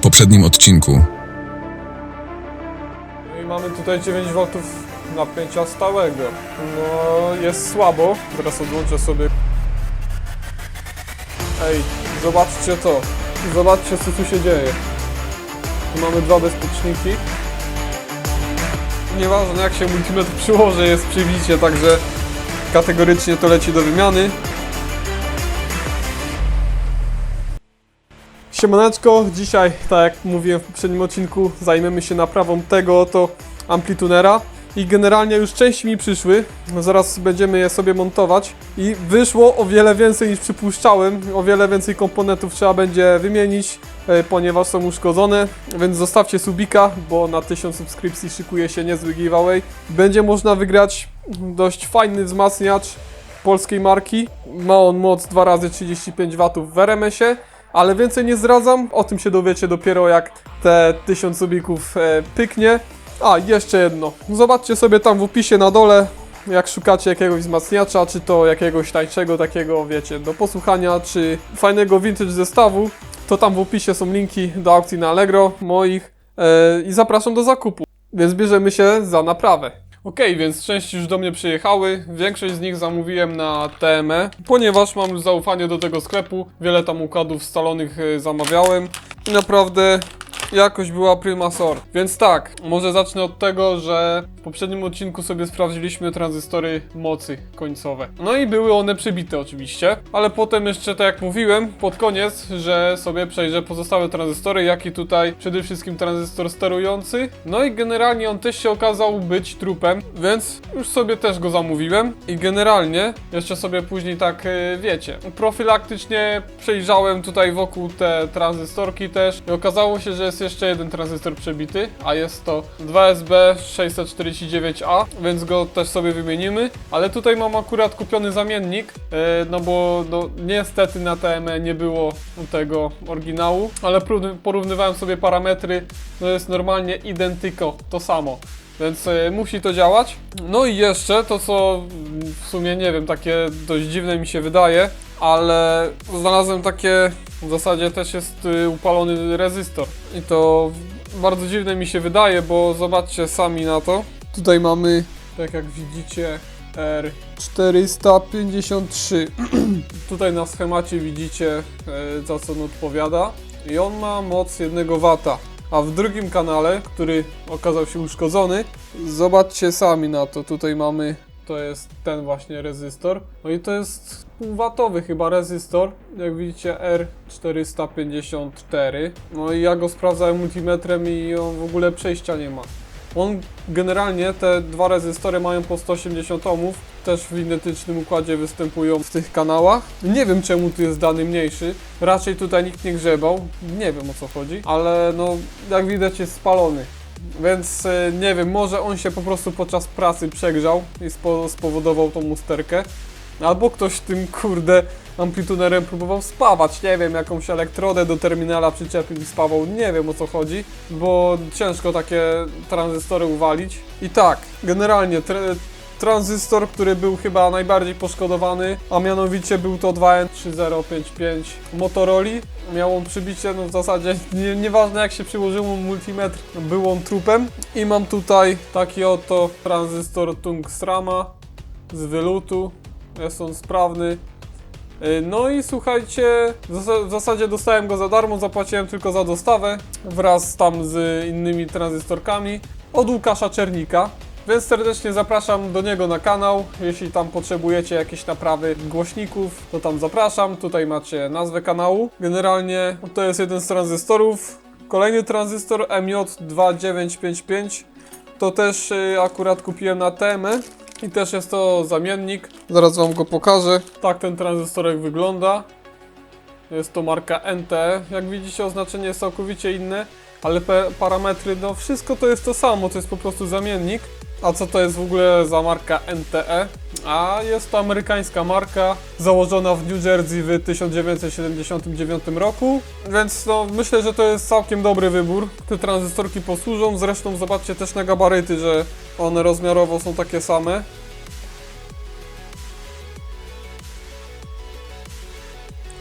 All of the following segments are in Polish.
poprzednim odcinku. No i mamy tutaj 9 V napięcia stałego. No, jest słabo. Teraz odłączę sobie. Ej, zobaczcie to. Zobaczcie, co tu się dzieje. Tu mamy dwa bezpieczniki. Nieważne, jak się multimetr przyłoży, jest przybicie, także kategorycznie to leci do wymiany. Siemaneczko, dzisiaj, tak jak mówiłem w poprzednim odcinku, zajmiemy się naprawą tego oto amplitunera i generalnie już części mi przyszły, no zaraz będziemy je sobie montować i wyszło o wiele więcej niż przypuszczałem, o wiele więcej komponentów trzeba będzie wymienić, e, ponieważ są uszkodzone, więc zostawcie subika, bo na 1000 subskrypcji szykuje się niezły giveaway. Będzie można wygrać dość fajny wzmacniacz polskiej marki, ma on moc 2 razy 35 W w RMS-ie, ale więcej nie zdradzam, o tym się dowiecie dopiero jak te 1000 subików e, pyknie. A, jeszcze jedno. Zobaczcie sobie tam w opisie na dole, jak szukacie jakiegoś wzmacniacza, czy to jakiegoś tańszego takiego, wiecie, do posłuchania, czy fajnego vintage zestawu, to tam w opisie są linki do aukcji na Allegro moich e, i zapraszam do zakupu. Więc bierzemy się za naprawę. Okej, więc części już do mnie przyjechały. Większość z nich zamówiłem na TME, ponieważ mam już zaufanie do tego sklepu. Wiele tam układów scalonych e, zamawiałem i naprawdę jakość była prima sort. Więc tak, może zacznę od tego, że w poprzednim odcinku sobie sprawdziliśmy tranzystory mocy końcowe. No i były one przebite oczywiście, ale potem jeszcze tak jak mówiłem, pod koniec, że sobie przejrzę pozostałe tranzystory, jak i tutaj przede wszystkim tranzystor sterujący. No i generalnie on też się okazał być trupem, więc już sobie też go zamówiłem i generalnie jeszcze sobie później tak e, wiecie, profilaktycznie przejrzałem tutaj wokół te tranzystorki też i okazało się, że jest jeszcze jeden tranzystor przebity, a jest to 2SB 649A, więc go też sobie wymienimy, ale tutaj mam akurat kupiony zamiennik, e, no bo no, niestety na TME nie było tego oryginału, ale porówny- porównywałem sobie parametry, no jest normalnie identyko, to samo. Więc e, musi to działać. No i jeszcze to, co w sumie nie wiem, takie dość dziwne mi się wydaje, ale znalazłem takie, w zasadzie też jest y, upalony rezystor. I to bardzo dziwne mi się wydaje, bo zobaczcie sami na to. Tutaj mamy, tak jak widzicie, R453. Tutaj na schemacie widzicie, e, za co on odpowiada. I on ma moc 1 W. A w drugim kanale, który okazał się uszkodzony, zobaczcie sami na to. Tutaj mamy, to jest ten właśnie rezystor. No i to jest półwatowy chyba rezystor. Jak widzicie R454. No i ja go sprawdzałem multimetrem i on w ogóle przejścia nie ma. On generalnie te dwa rezystory mają po 180 ohmów, też w identycznym układzie występują w tych kanałach. Nie wiem czemu tu jest dany mniejszy, raczej tutaj nikt nie grzebał, nie wiem o co chodzi, ale no jak widać jest spalony. Więc e, nie wiem, może on się po prostu podczas pracy przegrzał i spo, spowodował tą usterkę. Albo ktoś tym kurde amplitunerem próbował spawać, nie wiem, jakąś elektrodę do terminala przyczepił i spawał, nie wiem o co chodzi, bo ciężko takie tranzystory uwalić. I tak, generalnie tranzystor, który był chyba najbardziej poszkodowany, a mianowicie był to 2N3055 Motorola. Miał on przybicie, no w zasadzie nie, nieważne jak się przyłożyło multimetr, był on trupem. I mam tutaj taki oto tranzystor Tungstrama z wylutu, jest on sprawny. Yy, No i słuchajcie, w zasadzie dostałem go za darmo, zapłaciłem tylko za dostawę wraz tam z innymi tranzystorkami od Łukasza Czernika. Więc serdecznie zapraszam do niego na kanał. Jeśli tam potrzebujecie jakieś naprawy głośników, to tam zapraszam. Tutaj macie nazwę kanału. Generalnie to jest jeden z tranzystorów. Kolejny tranzystor MJ2955 to też y, akurat kupiłem na TME i też jest to zamiennik. Zaraz wam go pokażę. Tak ten tranzystorek wygląda. Jest to marka NTE. Jak widzicie oznaczenie jest całkowicie inne, ale parametry, no wszystko to jest to samo, to jest po prostu zamiennik. A co to jest w ogóle za marka NTE? A jest to amerykańska marka, założona w New Jersey w 1979 roku, więc no, myślę, że to jest całkiem dobry wybór. Te tranzystorki posłużą, zresztą zobaczcie też na gabaryty, że one rozmiarowo są takie same.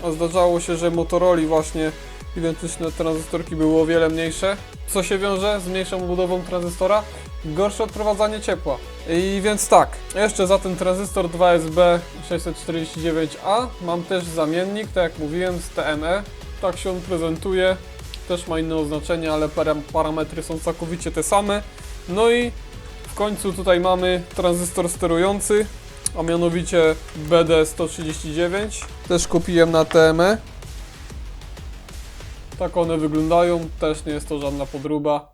A zdarzało się, że Motorola właśnie identyczne tranzystorki były o wiele mniejsze. Co się wiąże z mniejszą budową tranzystora? Gorsze odprowadzanie ciepła. I więc tak, jeszcze za ten tranzystor 2SB649A mam też zamiennik, tak jak mówiłem, z TME. Tak się on prezentuje. Też ma inne oznaczenie, ale param- parametry są całkowicie te same. No i w końcu tutaj mamy tranzystor sterujący, a mianowicie BD139. Też kupiłem na TME. Tak one wyglądają, też nie jest to żadna podróba.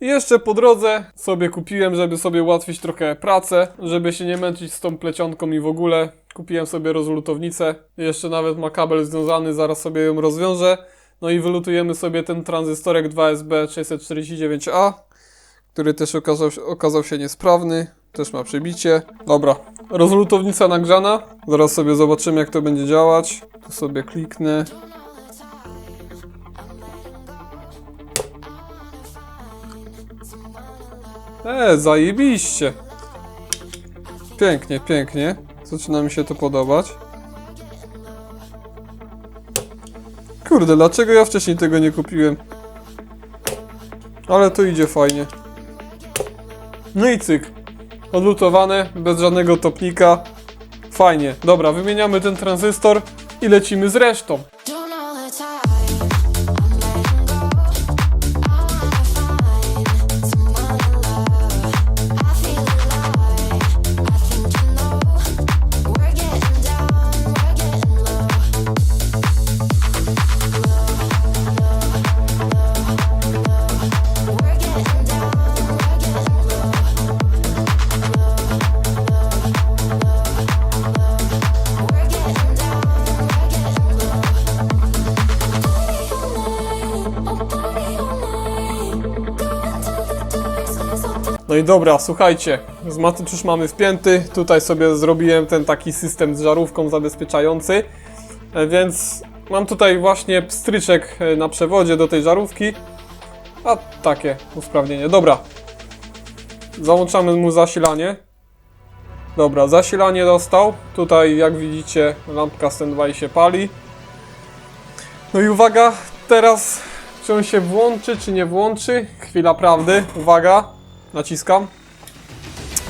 I jeszcze po drodze sobie kupiłem, żeby sobie ułatwić trochę pracę, żeby się nie męczyć z tą plecionką i w ogóle. Kupiłem sobie rozlutownicę. Jeszcze nawet ma kabel związany, zaraz sobie ją rozwiążę. No i wylutujemy sobie ten tranzystorek 2SB649A, który też okazał, okazał się niesprawny. Też ma przebicie. Dobra, rozlutownica nagrzana. Zaraz sobie zobaczymy jak to będzie działać. Tu sobie kliknę. E, zajebiście. Pięknie, pięknie. Zaczyna mi się to podobać. Kurde, dlaczego ja wcześniej tego nie kupiłem? Ale to idzie fajnie. No i cyk. Odlutowane, bez żadnego topnika. Fajnie. Dobra, wymieniamy ten tranzystor i lecimy z resztą. No i dobra, słuchajcie, z maty już mamy wpięty, tutaj sobie zrobiłem ten taki system z żarówką zabezpieczający, E, więc mam tutaj właśnie pstryczek e, na przewodzie do tej żarówki, a takie usprawnienie. Dobra, załączamy mu zasilanie. Dobra, zasilanie dostał, tutaj jak widzicie lampka standby się pali. No i uwaga, teraz czy on się włączy, czy nie włączy? Chwila prawdy, uwaga. Naciskam.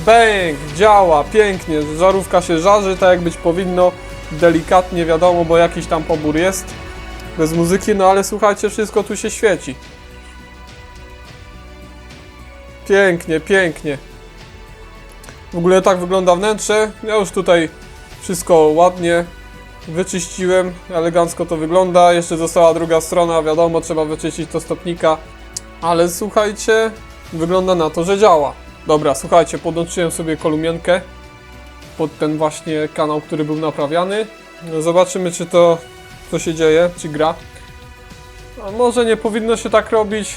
Bęk! Działa, pięknie. Żarówka się żarzy, tak jak być powinno. Delikatnie, wiadomo, bo jakiś tam pobór jest. Bez muzyki, no ale słuchajcie, wszystko tu się świeci. Pięknie, pięknie. W ogóle tak wygląda wnętrze. Ja już tutaj wszystko ładnie wyczyściłem. Elegancko to wygląda. Jeszcze została druga strona, wiadomo, trzeba wyczyścić to stopnika. Ale słuchajcie, wygląda na to, że działa. Dobra, słuchajcie, podłączyłem sobie kolumienkę pod ten właśnie kanał, który był naprawiany. No, Zobaczymy, czy to co się dzieje, czy gra. A może nie powinno się tak robić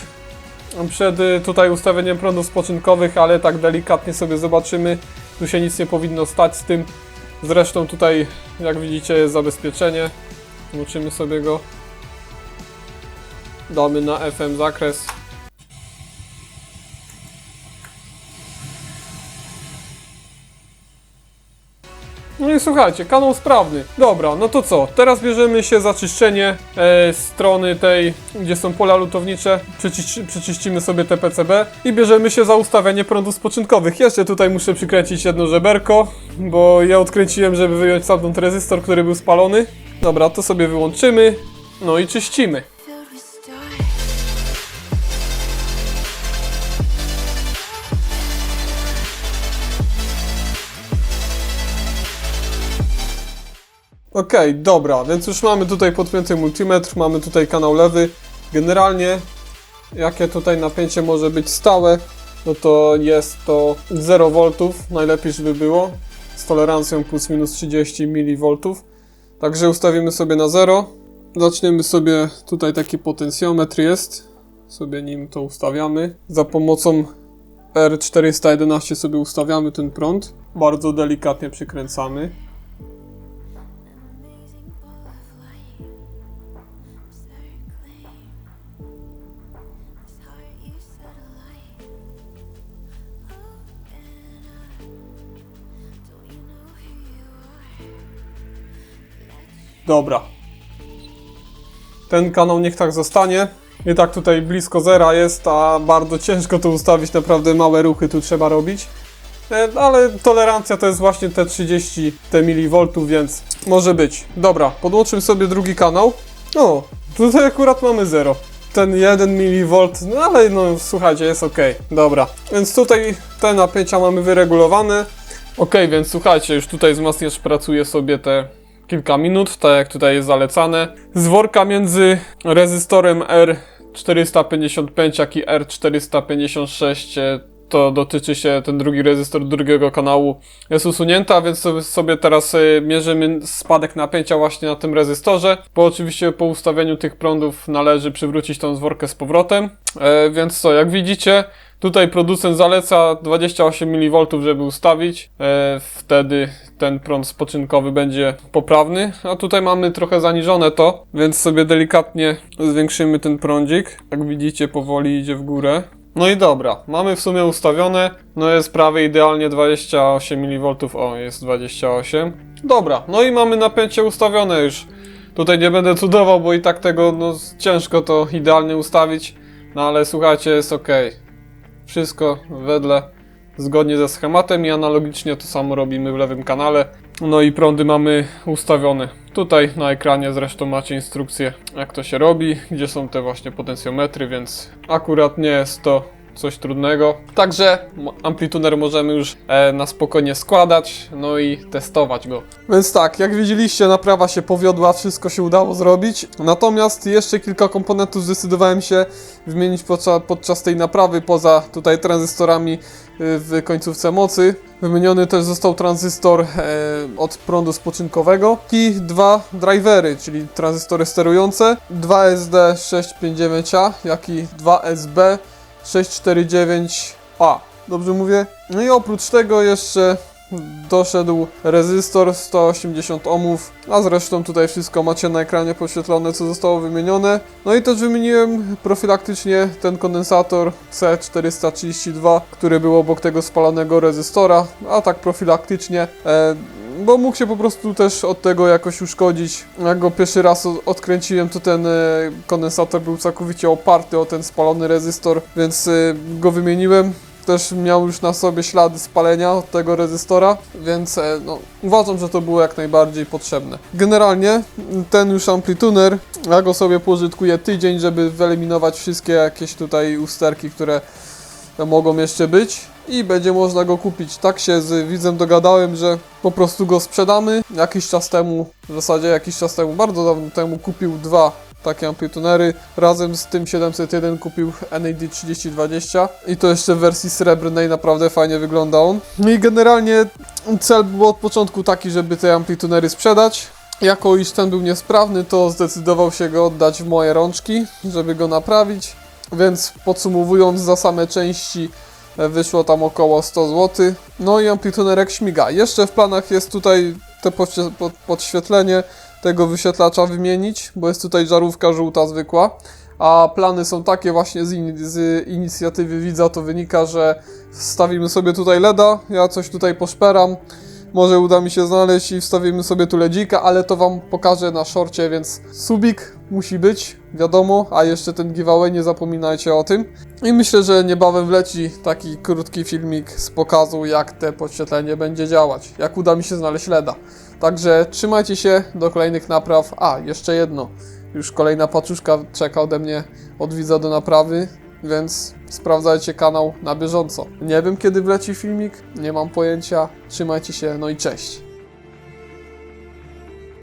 przed y, tutaj ustawieniem prądów spoczynkowych, ale tak delikatnie sobie zobaczymy. Tu się nic nie powinno stać z tym. Zresztą tutaj, jak widzicie, jest zabezpieczenie. Włączymy sobie go. Damy na FM zakres. Słuchajcie, kanał sprawny. Dobra, no to co? Teraz bierzemy się za czyszczenie e, strony tej, gdzie są pola lutownicze. Przycisz, przyczyścimy sobie te PCB i bierzemy się za ustawienie prądów spoczynkowych. Jeszcze tutaj muszę przykręcić jedno żeberko, bo ja odkręciłem, żeby wyjąć stamtąd rezystor, który był spalony. Dobra, to sobie wyłączymy. No i czyścimy. Okej, dobra, więc już mamy tutaj podpięty multimetr, mamy tutaj kanał lewy. Generalnie, jakie tutaj napięcie może być stałe, no to jest to 0 V, najlepiej żeby było, z tolerancją plus minus 30 mV. Także ustawimy sobie na 0. Zaczniemy sobie, tutaj taki potencjometr jest, sobie nim to ustawiamy. Za pomocą R411 sobie ustawiamy ten prąd, bardzo delikatnie przykręcamy. Dobra. ten kanał niech tak zostanie. I tak tutaj blisko zera jest, a bardzo ciężko to ustawić, naprawdę małe ruchy tu trzeba robić. E, Ale tolerancja to jest właśnie te 30 te mV, więc może być. Dobra, podłączymy sobie drugi kanał. O, tutaj akurat mamy 0. Ten 1 mV, no ale no słuchajcie, jest ok. Dobra, więc tutaj te napięcia mamy wyregulowane. Ok, więc słuchajcie, już tutaj wzmacniacz pracuje sobie te kilka minut, tak jak tutaj jest zalecane. Z worka między rezystorem R455 jak i R456 e, to dotyczy się ten drugi rezystor drugiego kanału jest usunięta, więc sobie- teraz e, mierzymy spadek napięcia właśnie na tym rezystorze, bo oczywiście po ustawieniu tych prądów należy przywrócić tą zworkę z powrotem, e, więc co, jak widzicie Tutaj producent zaleca 28 mV, żeby ustawić. E, wtedy ten prąd spoczynkowy będzie poprawny. A tutaj mamy trochę zaniżone to, więc sobie delikatnie zwiększymy ten prądzik. Jak widzicie, powoli idzie w górę. No i dobra, mamy w sumie ustawione. No jest prawie idealnie 28 mV. O, jest 28. Dobra, no i mamy napięcie ustawione już. Tutaj nie będę cudował, bo i tak tego no, ciężko to idealnie ustawić. No ale słuchajcie, jest ok. Wszystko wedle, zgodnie ze schematem i analogicznie to samo robimy w lewym kanale. No i prądy mamy ustawione. Tutaj na ekranie zresztą macie instrukcję jak to się robi, gdzie są te właśnie potencjometry, więc akurat nie jest to coś trudnego. Także amplituner możemy już e, na spokojnie składać, no i testować go. Więc tak, jak widzieliście, naprawa się powiodła, wszystko się udało zrobić. Natomiast jeszcze kilka komponentów zdecydowałem się wymienić podczas, podczas tej naprawy, poza tutaj tranzystorami y, w końcówce mocy. Wymieniony też został tranzystor e, od prądu spoczynkowego i dwa drivery, czyli tranzystory sterujące, 2SD659A, jak i 2SB 649A. Dobrze mówię? No i oprócz tego jeszcze doszedł rezystor 180 ohmów, a zresztą tutaj wszystko macie na ekranie poświetlone, co zostało wymienione. No i też wymieniłem profilaktycznie ten kondensator C432, który był obok tego spalonego rezystora, a tak profilaktycznie. E, bo mógł się po prostu też od tego jakoś uszkodzić. Jak go pierwszy raz odkręciłem, to ten e, kondensator był całkowicie oparty o ten spalony rezystor, więc e, go wymieniłem. Też miał już na sobie ślady spalenia od tego rezystora, więc e, no, uważam, że to było jak najbardziej potrzebne. Generalnie ten już amplituner, ja go sobie pożytkuję tydzień, żeby wyeliminować wszystkie jakieś tutaj usterki, które mogą jeszcze być i będzie można go kupić. Tak się z widzem dogadałem, że po prostu go sprzedamy. Jakiś czas temu, w zasadzie jakiś czas temu, bardzo dawno temu kupił dwa takie amplitunery. Razem z tym 701 kupił NAD 3020 i to jeszcze w wersji srebrnej naprawdę fajnie wygląda on. No i generalnie cel był od początku taki, żeby te amplitunery sprzedać. Jako iż ten był niesprawny, to zdecydował się go oddać w moje rączki, żeby go naprawić. Więc podsumowując, za same części wyszło tam około 100 zł. No i amplitunerek śmiga. Jeszcze w planach jest tutaj te podświe- pod- podświetlenie tego wyświetlacza wymienić, bo jest tutaj żarówka żółta zwykła. A plany są takie właśnie z, in- z inicjatywy widza to wynika, że wstawimy sobie tutaj LEDa, ja coś tutaj poszperam, może uda mi się znaleźć i wstawimy sobie tu ledzika, ale to wam pokażę na szorcie, więc subik musi być, wiadomo, a jeszcze ten giveaway, nie zapominajcie o tym. I myślę, że niebawem wleci taki krótki filmik z pokazu, jak te podświetlenie będzie działać, jak uda mi się znaleźć LEDa. Także trzymajcie się do kolejnych napraw. A, jeszcze jedno. Już kolejna paczuszka czeka ode mnie od widza do naprawy, więc sprawdzajcie kanał na bieżąco. Nie wiem kiedy wleci filmik, nie mam pojęcia. Trzymajcie się, no i cześć.